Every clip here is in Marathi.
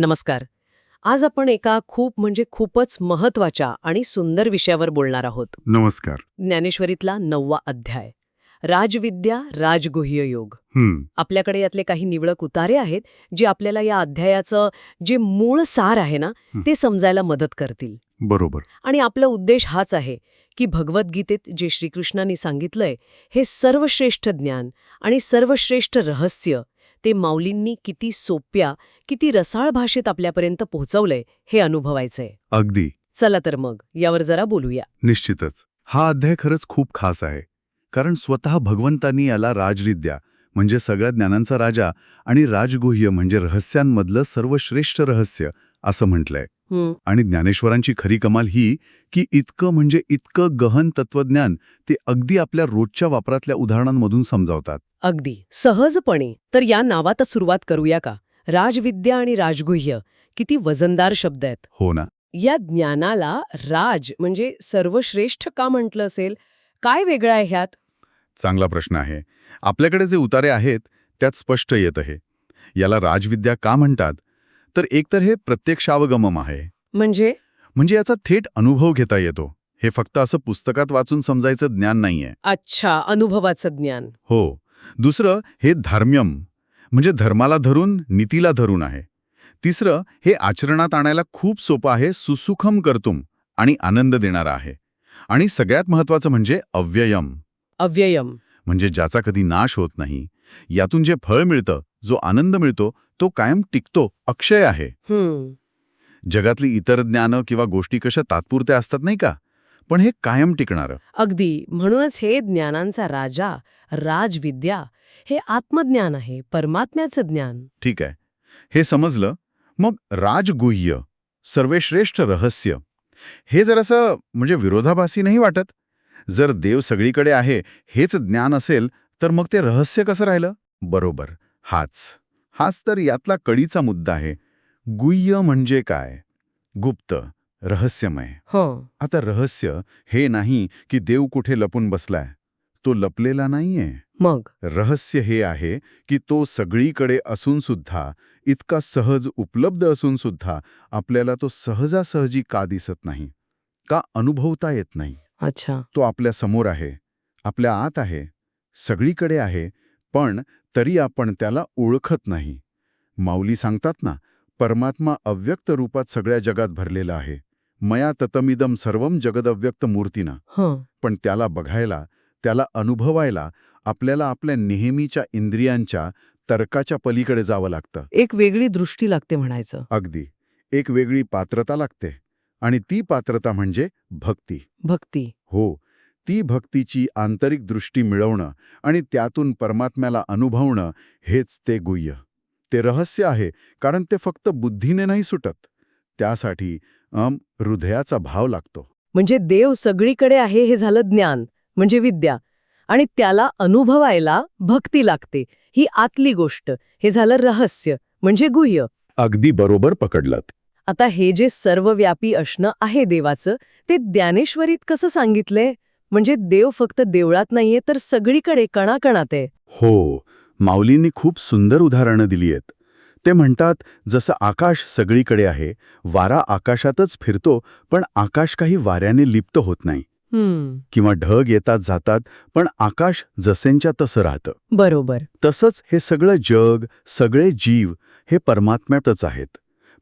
नमस्कार. आज आपण एका खूप म्हणजे खूपच महत्त्वाच्या आणि सुंदर विषयावर बोलणार आहोत. नमस्कार. ज्ञानेश्वरीतला नववा अध्याय. राजविद्या राजगुह्य योग. आपल्याकडे यातले काही निवडक उतारे आहेत जे आपल्याला या अध्यायाचं जे मूळ सार आहे ना. ते समजायला मदत करतील. बरोबर. आणि आपला उद्देश हाच आहे की भगवद्गीतेत जे श्रीकृष्णांनी सांगितलंय हे सर्वश्रेष्ठ ज्ञान आणि सर्वश्रेष्ठ रहस्य ते माऊलींनी किती सोप्या किती रसाळ भाषेत आपल्यापर्यंत पोहोचवलंय हे अनुभवायचंय. अगदी. चला तर मग यावर जरा बोलूया. निश्चितच. हा अध्याय खरंच खूप खास आहे. कारण स्वतः भगवंतांनी याला राजविद्या म्हणजे सगळ्या ज्ञानांचा राजा आणि राजगुह्य म्हणजे रहस्यांमधलं सर्वश्रेष्ठ रहस्य असं म्हटलंय. आणि ज्ञानेश्वरांची खरी कमाल ही की इतकं म्हणजे इतकं गहन तत्वज्ञान ते अगदी आपल्या रोजच्या वापरातल्या उदाहरणांमधून समजावतात. अगदी. सहजपणे. तर या नावातच सुरुवात करूया का? राजविद्या आणि राजगुह्य. किती वजनदार शब्द आहेत. हो ना. या ज्ञानाला राज म्हणजे सर्वश्रेष्ठ का म्हटलं असेल? काय वेगळं आहे ह्यात? चांगला प्रश्न आहे. आपल्याकडे जे उतारे आहेत त्यात स्पष्ट येत आहे. याला राजविद्या का म्हणतात? तर एकतर हे प्रत्यक्षावगमम आहे. म्हणजे? म्हणजे याचा थेट अनुभव घेता येतो. हे फक्त असं पुस्तकात वाचून समजायचं ज्ञान नाहीये. अच्छा अनुभवाचं ज्ञान. हो. दुसरं हे धार्म्यम म्हणजे धर्माला धरून नीतीला धरून आहे. तिसरं हे आचरणात आणायला खूप सोपं आहे सुसुखम करतुम आणि आनंद देणारा आहे. आणि सगळ्यात महत्वाचं म्हणजे अव्ययम. अव्ययम. म्हणजे ज्याचा कधी नाश होत नाही. यातून जे फळ मिळतं जो आनंद मिळतो तो कायम टिकतो अक्षय आहे. जगातली इतर ज्ञानं किंवा गोष्टी कशा तात्पुरत्या असतात नाही का? पण हे कायम टिकणारं. अगदी. म्हणूनच हे ज्ञानांचा राजा राजविद्या हे आत्मज्ञान आहे परमात्म्याचं ज्ञान. ठीक आहे. हे समजलं. मग राजगुह्य सर्वश्रेष्ठ रहस्य हे जरासं म्हणजे विरोधाभासी नाही वाटत? जर देव सगळीकडे आहे हेच ज्ञान असेल तर मग ते रहस्य कसं राहिलं? बरोबर हाच. हाच तर यातला कळीचा मुद्दा आहे. गुह्य म्हणजे काय? गुप्त रहस्यमय. हो. आता रहस्य हे नाही की देव कुठे लपून बसलाय. तो लपलेला नाहीये. मग? रहस्य हे आहे की तो सगळीकडे असून सुद्धा इतका सहज उपलब्ध असून सुद्धा आपल्याला तो सहजासहजी का दिसत नाही? का अनुभवता येत नाही? अच्छा. तो आपल्यासमोर आहे. आपल्या आत आहे. सगळीकडे आहे. पण तरी आपण त्याला ओळखत नाही. माऊली सांगतात ना परमात्मा अव्यक्त रूपात सगळ्या जगात भरलेला आहे. मया ततमिदम सर्वम जगदव्यक्त मूर्तीनं. हं. पण त्याला बघायला त्याला अनुभवायला आपल्याला आपल्या नेहमीच्या इंद्रियांच्या तर्काच्या पलीकडे जावं लागतं. एक वेगळी दृष्टी लागते म्हणायचं. अगदी. एक वेगळी पात्रता लागते. आणि ती पात्रता म्हणजे भक्ती. भक्ती. हो. ती भक्तीची आंतरिक दृष्टी मिळवणं आणि त्यातून परमात्म्याला अनुभवणं हेच ते गुह्य. ते रहस्य आहे कारण ते फक्त बुद्धीने नाही सुटत. त्यासाठी अम हृदयाचा भाव लागतो. म्हणजे देव सगळीकडे आहे हे झालं ज्ञान म्हणजे विद्या. आणि त्याला अनुभवायला भक्ती लागते. ही आतली गोष्ट. हे झालं रहस्य म्हणजे गुह्य. अगदी बरोबर पकडलत. आता हे जे सर्वव्यापी असणं आहे देवाचं ते ज्ञानेश्वरीत कसं सांगितलंय? म्हणजे देव फक्त देवळात नाहीये तर सगळीकडे कणाकणात आहे. हो माऊलींनी खूप सुंदर उदाहरणं दिली आहेत. ते म्हणतात जसं आकाश सगळीकडे आहे वारा आकाशातच फिरतो पण आकाश काही वाऱ्याने लिप्त होत नाही. किंवा ढग येतात जातात पण आकाश जसेंच्या तसं राहतं. बरोबर. तसंच हे सगळं जग सगळे जीव हे परमात्म्यातच आहेत.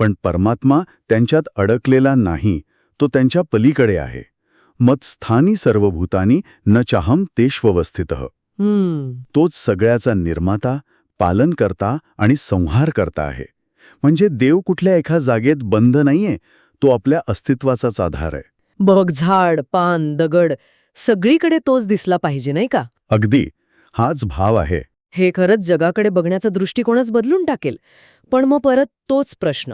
पण परमात्मा त्यांच्यात अडकलेला नाही तो त्यांच्या पलीकडे आहे. मत्स्थानी सर्वभूतानी न चाहम तेष्वस्थित। तोच सगळ्याचा निर्माता पालनकर्ता आणि संहार करता आहे. म्हणजे देव कुठल्या एका जागेत बंद नाहीये तो आपल्या अस्तित्वाचाच आधार आहे. बघ झाड पान दगड सगळीकडे तोच दिसला पाहिजे नाही का? अगदी. हाच भाव आहे. हे खरंच जगाकडे बघण्याचा दृष्टिकोनच बदलून टाकेल. पण मग परत तोच प्रश्न.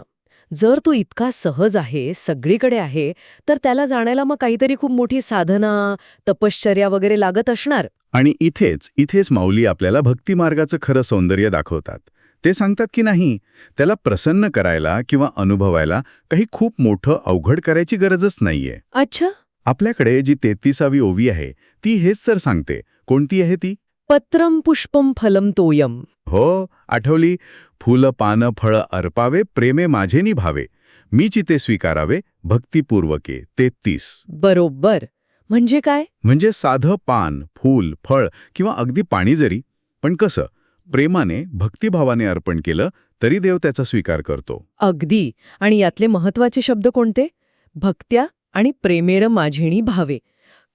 जर तो इतका सहज आहे सगळीकडे आहे तर त्याला जाण्याला मग काहीतरी खूप मोठी साधना तपश्चर्या वगैरे लागत असणार. आणि इथेच इथेच माऊली आपल्याला भक्तिमार्गाचं खरं सौंदर्य दाखवतात. ते सांगतात की नाही त्याला प्रसन्न करायला किंवा अनुभवायला काही खूप मोठं अवघड करायची गरजच नाहीये. अच्छा. आपल्याकडे जी तेहतीसावी ओवी आहे ती हेच तर सांगते. कोणती आहे ती? पत्रम पुष्पम फलम तोयम. हो आठवली. फुलं पानं फळं अर्पावे प्रेमे माझे निभावे. मीची ते स्वीकारावे भक्तिपूर्वके तेहतीस बरोबर. म्हणजे काय? म्हणजे साधं पान फूल फळ किंवा अगदी पाणी जरी. पण कसं? प्रेमाने भक्तिभावाने अर्पण केलं तरी देव त्याचा स्वीकार करतो. अगदी. आणि यातले महत्त्वाचे शब्द कोणते? भक्त्या आणि प्रेमेर माझेणी भावे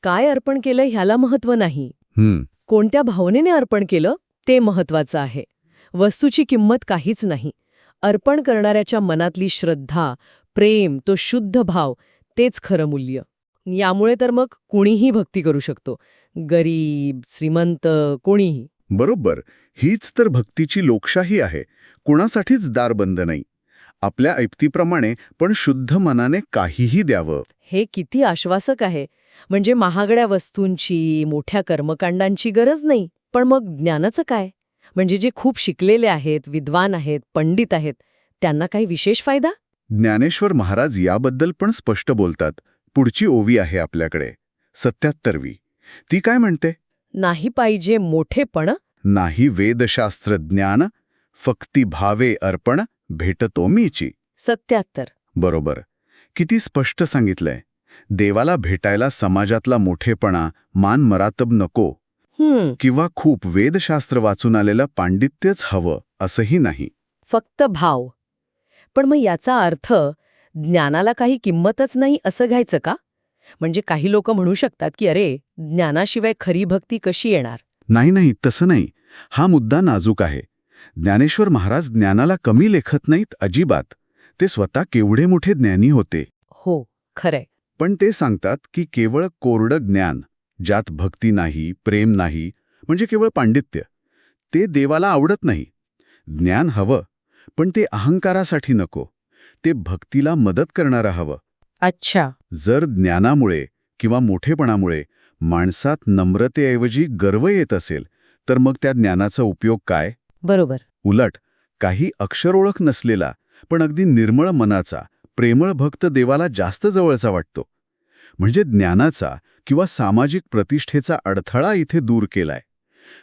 काय अर्पण केलं ह्याला महत्त्व नाही. कोणत्या भावनेने अर्पण केलं? ते महत्वाचं आहे. वस्तूची किंमत काहीच नाही. अर्पण करणाऱ्याच्या मनातली श्रद्धा प्रेम तो शुद्ध भाव तेच खरं मूल्य. यामुळे तर मग कुणीही भक्ती करू शकतो. गरीब श्रीमंत कोणीही. बरोबर. हीच तर भक्तीची लोकशाही आहे. कुणासाठीच दार बंद नाही. आपल्या ऐपतीप्रमाणे पण शुद्ध मनाने काहीही द्यावं. हे किती आश्वासक आहे. म्हणजे महागड्या वस्तूंची मोठ्या कर्मकांडांची गरज नाही. पण मग ज्ञानाचं काय? म्हणजे जे खूप शिकलेले आहेत विद्वान आहेत पंडित आहेत त्यांना काही विशेष फायदा? ज्ञानेश्वर महाराज याबद्दल पण स्पष्ट बोलतात. पुढची ओवी आहे आपल्याकडे. सत्यात्तरवी. ती काय म्हणते? नाही पाहिजे मोठेपण. नाही वेदशास्त्र ज्ञान फक्ती भावे अर्पण भेटतो मीची. सत्यात्तर. बरोबर. किती स्पष्ट सांगितलंय. देवाला भेटायला समाजातला मोठेपणा मान मरातब नको. किंवा खूप वेदशास्त्र वाचून आलेलं पांडित्यच हवं असंही नाही. फक्त भाव. पण मग याचा अर्थ ज्ञानाला काही किंमतच नाही असं घ्यायचं का? म्हणजे काही लोक म्हणू शकतात की अरे ज्ञानाशिवाय खरी भक्ती कशी येणार? नाही नाही तसं नाही. हा मुद्दा नाजूक आहे. ज्ञानेश्वर महाराज ज्ञानाला कमी लेखत नाहीत अजिबात. ते स्वतः केवढे मोठे ज्ञानी होते. हो खरंय. पण ते सांगतात की केवळ कोरडं ज्ञान ज्यात भक्ती नाही प्रेम नाही म्हणजे केवळ पांडित्य. ते देवाला आवडत नाही. ज्ञान हवं पण ते अहंकारासाठी नको. ते भक्तीला मदत करणारं हवं. अच्छा. जर ज्ञानामुळे किंवा मोठेपणामुळे माणसात नम्रतेऐवजी गर्व येत असेल तर मग त्या ज्ञानाचा उपयोग काय? बरोबर. उलट काही अक्षर ओळख नसलेला पण अगदी निर्मळ मनाचा प्रेमळ भक्त देवाला जास्त जवळचा वाटतो. म्हणजे ज्ञानाचा किंवा सामाजिक प्रतिष्ठेचा अडथळा इथे दूर केलाय.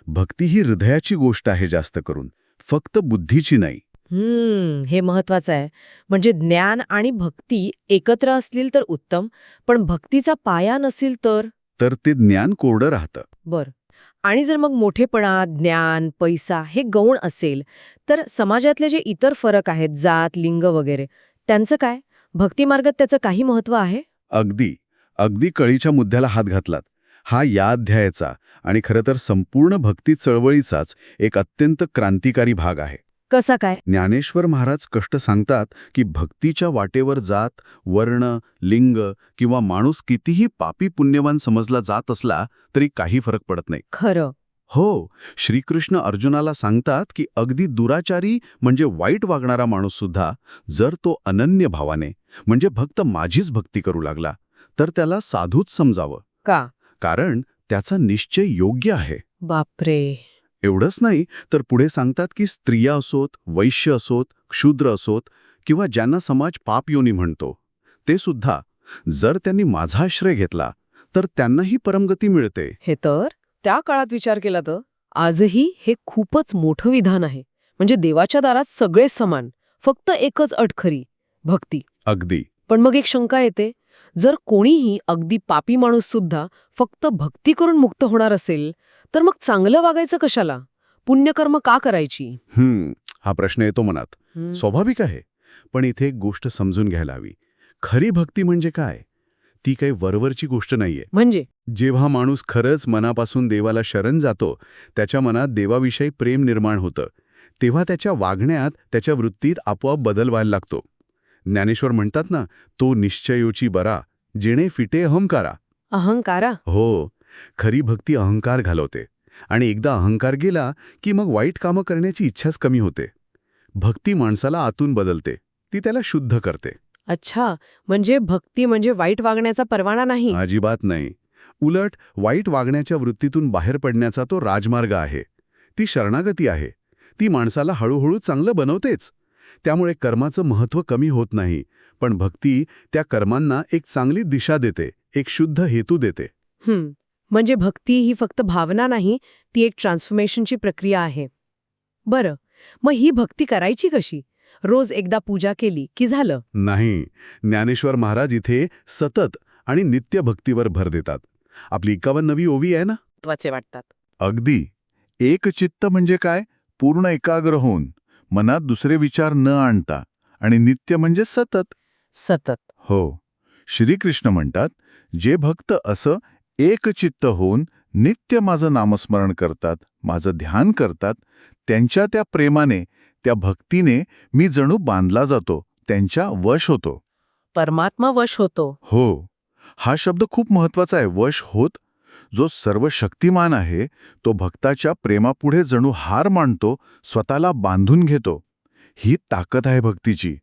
भक्ती ही हृदयाची गोष्ट आहे जास्त करून फक्त बुद्धीची नाही. हम्म हे महत्वाचं आहे. म्हणजे ज्ञान आणि भक्ती एकत्र असतील तर उत्तम पण भक्तीचा पाया नसेल तर? तर ते ज्ञान कोरडं राहतं. बर. आणि जर मग मोठेपणा ज्ञान पैसा हे गौण असेल तर समाजातले जे इतर फरक आहेत जात लिंग वगैरे त्यांचं काय? भक्तिमार्गात त्याचं काही महत्त्व आहे? अगदी. अगदी कळीच्या मुद्द्याला हात घातलात. हा या अध्यायाचा आणि खरं तर संपूर्ण भक्ती चळवळीचाच एक अत्यंत क्रांतिकारी भाग आहे. कसा काय? ज्ञानेश्वर महाराज कष्ट सांगतात की भक्तीच्या वाटेवर जात वर्ण लिंग किंवा माणूस कितीही पापी पुण्यवान समजला जात असला तरी काही फरक पडत नाही. खरं. हो श्रीकृष्ण अर्जुनाला सांगतात की अगदी दुराचारी म्हणजे वाईट वागणारा माणूस सुद्धा जर तो अनन्य भावाने म्हणजे फक्त माझीच भक्ती करू लागला तर त्याला साधूच समजावं. का? कारण त्याचा निश्चय योग्य आहे. बापरे. एवढंच नाही तर पुढे सांगतात की स्त्रिया असोत वैश्य असोत क्षुद्र असोत किंवा ज्यांना समाज पापयोनी म्हणतो ते सुद्धा जर त्यांनी माझा आश्रय घेतला तर त्यांनाही परमगती मिळते. हे तर त्या काळात विचार केला तर? आजही हे खूपच मोठं विधान आहे. म्हणजे देवाच्या दारात सगळे समान फक्त एकच अट खरी भक्ती. अगदी. पण मग एक शंका येते जर कोणीही अगदी पापी माणूस सुद्धा फक्त भक्ती करून मुक्त होणार असेल तर मग चांगलं वागायचं कशाला? पुण्यकर्म का करायची? हम्म हा प्रश्न येतो मनात. स्वाभाविक आहे. पण इथे एक गोष्ट समजून घ्यायला हवी. खरी भक्ती म्हणजे काय? ती काही वरवरची गोष्ट नाहीये. म्हणजे? जेव्हा माणूस खरंच मनापासून देवाला शरण जातो त्याच्या मनात देवाविषयी प्रेम निर्माण होतं. तेव्हा त्याच्या वागण्यात त्याच्या वृत्तीत आपोआप बदल व्हायला लागतो. ज्ञानेश्वर म्हणतात ना तो निश्चयोची बरा जिणे फिटे अहंकारा. अहंकारा? हो. खरी भक्ती अहंकार घालवते. आणि एकदा अहंकार गेला की मग वाईट कामं करण्याची इच्छाच कमी होते. भक्ती माणसाला आतून बदलते. ती त्याला शुद्ध करते. अच्छा. म्हणजे भक्ती म्हणजे वाईट वागण्याचा परवाना नाही? अजिबात नाही. उलट वाईट वागण्याच्या वृत्तीतून बाहेर पडण्याचा तो राजमार्ग आहे. ती शरणागती आहे. ती माणसाला हळूहळू चांगलं बनवतेच. त्यामुळे कर्माचं महत्त्व कमी होत नाही पण भक्ती त्या कर्मांना एक चांगली दिशा देते एक शुद्ध हेतू देते. हं, म्हणजे भक्ती ही फक्त भावना नाही ती एक ट्रान्सफॉर्मेशनची प्रक्रिया आहे. बरं मग ही भक्ती करायची कशी? रोज एकदा पूजा केली की झालं? नाही ज्ञानेश्वर महाराज इथे सतत आणि नित्य भक्तीवर भर देतात. आपली एकावन्नवी ओवी आहे ना? वाटतात. अगदी. एकचित्त म्हणजे काय? पूर्ण एकाग्र होऊन. मनात दुसरे विचार न आणता आणि नित्य म्हणजे सतत. सतत. हो. श्रीकृष्ण म्हणतात जे भक्त असं एकचित्त होऊन नित्य माझं नामस्मरण करतात माझं ध्यान करतात त्यांच्या त्या प्रेमाने त्या भक्तीने मी जणू बांधला जातो त्यांच्या वश होतो. परमात्मा वश होतो. हो. हा शब्द खूप महत्त्वाचा आहे. वश होत जो सर्व शक्तिमान आहे तो भक्ताच्या प्रेमापुढे जणू हार मांडतो स्वतःला बांधून घेतो. ही ताकद आहे भक्तीची.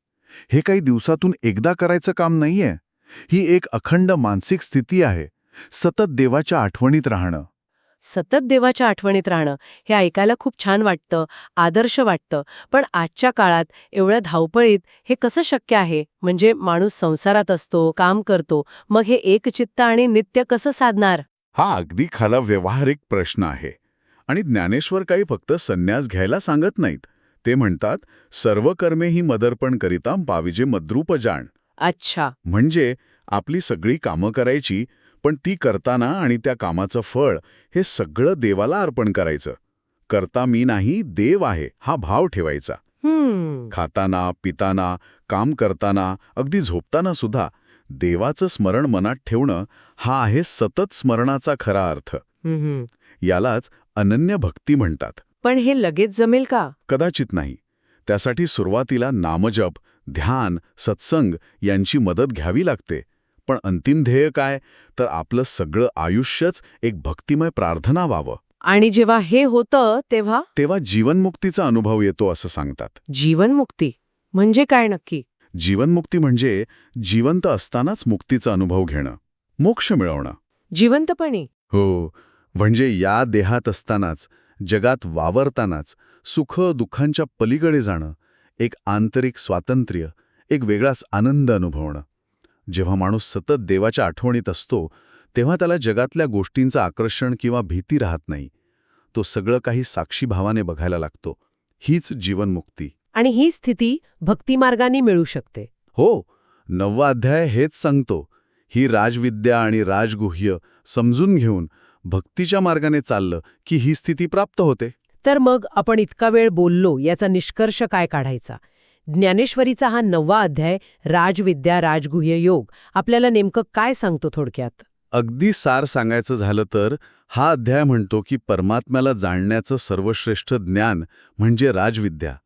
हे काही दिवसातून एकदा करायचं काम नाहीये. ही एक अखंड मानसिक स्थिती आहे. सतत देवाच्या आठवणीत राहणं. सतत देवाच्या आठवणीत राहणं हे ऐकायला खूप छान वाटतं आदर्श वाटतं. पण आजच्या काळात एवढ्या धावपळीत हे कसं शक्य आहे? म्हणजे माणूस संसारात असतो काम करतो मग हे एकचित्त आणि नित्य कसं साधणार? हा अगदी खरा व्यवहारिक प्रश्न आहे. आणि ज्ञानेश्वर काही फक्त संन्यास घ्यायला सांगत नाहीत. ते म्हणतात सर्व कर्मे ही मदर्पण करिता पाविजे मद्रूप जाण. अच्छा. म्हणजे आपली सगळी कामं करायची पण ती करताना आणि त्या कामाचं फळ हे सगळं देवाला अर्पण करायचं. करता मी नाही देव आहे हा भाव ठेवायचा. खाताना पिताना काम करताना अगदी झोपताना सुद्धा देवाचं स्मरण मनात ठेवणं हा आहे सतत स्मरणाचा खरा अर्थ. यालाच अनन्य भक्ती म्हणतात. पण हे लगेच जमेल का? कदाचित नाही. त्यासाठी सुरुवातीला नामजप ध्यान सत्संग यांची मदत घ्यावी लागते. पण अंतिम ध्येय काय? तर आपलं सगळं आयुष्यच एक भक्तिमय प्रार्थना व्हावं. आणि जेव्हा हे होतं तेव्हा? तेव्हा जीवनमुक्तीचा अनुभव येतो असं सांगतात. जीवनमुक्ती. म्हणजे काय नक्की? जीवनमुक्ती म्हणजे जिवंत असतानाच मुक्तीचा अनुभव घेणं मोक्ष मिळवणं. जिवंतपणी. हो म्हणजे या देहात असतानाच जगात वावरतानाच सुख दुःखांच्या पलीकडे जाणं एक आंतरिक स्वातंत्र्य एक वेगळाच आनंद अनुभवणं. जेव्हा माणूस सतत देवाच्या आठवणीत असतो तेव्हा त्याला जगातल्या गोष्टींचं आकर्षण किंवा भीती राहत नाही. तो सगळं काही साक्षीभावाने बघायला लागतो. हीच जीवनमुक्ती. आणि ही स्थिती भक्तिमार्गाने मिळू शकते. हो नववा अध्याय हेच सांगतो. ही राजविद्या आणि राजगुह्य समजून घेऊन भक्तीच्या मार्गाने चाललं की ही स्थिती प्राप्त होते. तर मग आपण इतका वेळ बोललो याचा निष्कर्ष काय काढायचा? ज्ञानेश्वरीचा हा नववा अध्याय राजविद्या राजगुह्य योग आपल्याला नेमकं काय सांगतो थोडक्यात? अगदी सार सांगायचं झालं तर हा अध्याय म्हणतो की परमात्म्याला जाणण्याचं सर्वश्रेष्ठ ज्ञान म्हणजे राजविद्या.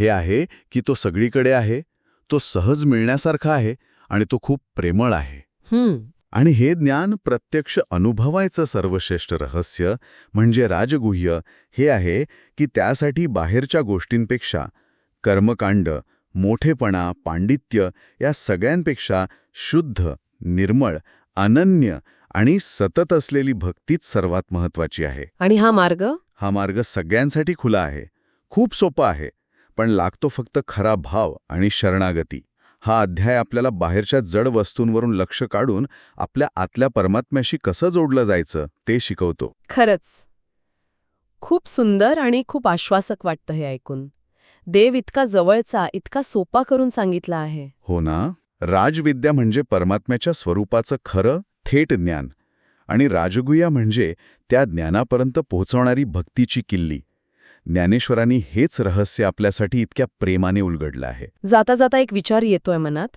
हे आहे की तो सगळीकडे आहे तो सहज मिळण्यासारखा आहे आणि तो खूप प्रेमळ आहे. आणि हे ज्ञान प्रत्यक्ष अनुभवायचं सर्वश्रेष्ठ रहस्य म्हणजे राजगुह्य हे आहे की त्यासाठी बाहेरच्या गोष्टींपेक्षा कर्मकांड मोठेपणा पांडित्य या सगळ्यांपेक्षा शुद्ध निर्मळ अनन्य आणि सतत असलेली भक्तीच सर्वात महत्वाची आहे. आणि हा मार्ग? हा मार्ग सगळ्यांसाठी खुला आहे. खूप सोपा आहे. पण लागतो फक्त खरा भाव आणि शरणागती. हा अध्याय आपल्याला बाहेरच्या जड वस्तूंवरून लक्ष काढून आपल्या आतल्या परमात्म्याशी कसं जोडलं जायचं ते शिकवतो. खरंच. खूप सुंदर आणि खूप आश्वासक वाटतं हे ऐकून. देव इतका जवळचा इतका सोपा करून सांगितला आहे. हो ना? राजविद्या म्हणजे परमात्म्याच्या स्वरूपाचं खरं थेट ज्ञान. आणि राजगुया म्हणजे त्या ज्ञानापर्यंत पोहोचवणारी भक्तीची किल्ली. ज्ञानेश्वरांनी हेच रहस्य आपल्यासाठी इतक्या प्रेमाने उलगडलं आहे. जाता जाता एक विचार येतोय मनात.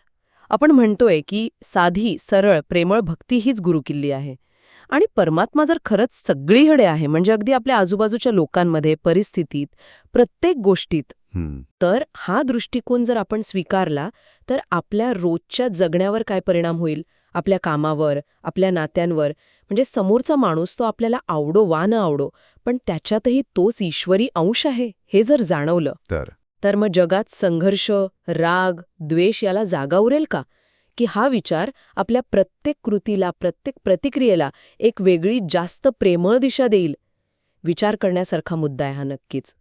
आपण म्हणतोय की साधी सरळ प्रेमळ भक्ती हीच गुरुकिल्ली आहे. आणि परमात्मा जर खरंच सगळीकडे आहे म्हणजे अगदी आपल्या आजूबाजूच्या लोकांमध्ये परिस्थितीत प्रत्येक गोष्टीत तर हा दृष्टिकोन जर आपण स्वीकारला तर आपल्या रोजच्या जगण्यावर काय परिणाम होईल? आपल्या कामावर आपल्या नात्यांवर. म्हणजे समोरचा माणूस तो आपल्याला आवडो वा न आवडो पण त्याच्यातही तोच ईश्वरी अंश आहे हे जर जाणवलं. तर? तर मग जगात संघर्ष राग द्वेष याला जागा उरेल का? की हा विचार आपल्या प्रत्येक कृतीला प्रत्येक प्रतिक्रियेला एक वेगळी जास्त प्रेमळ दिशा देईल? विचार करण्यासारखा मुद्दा आहे हा नक्कीच.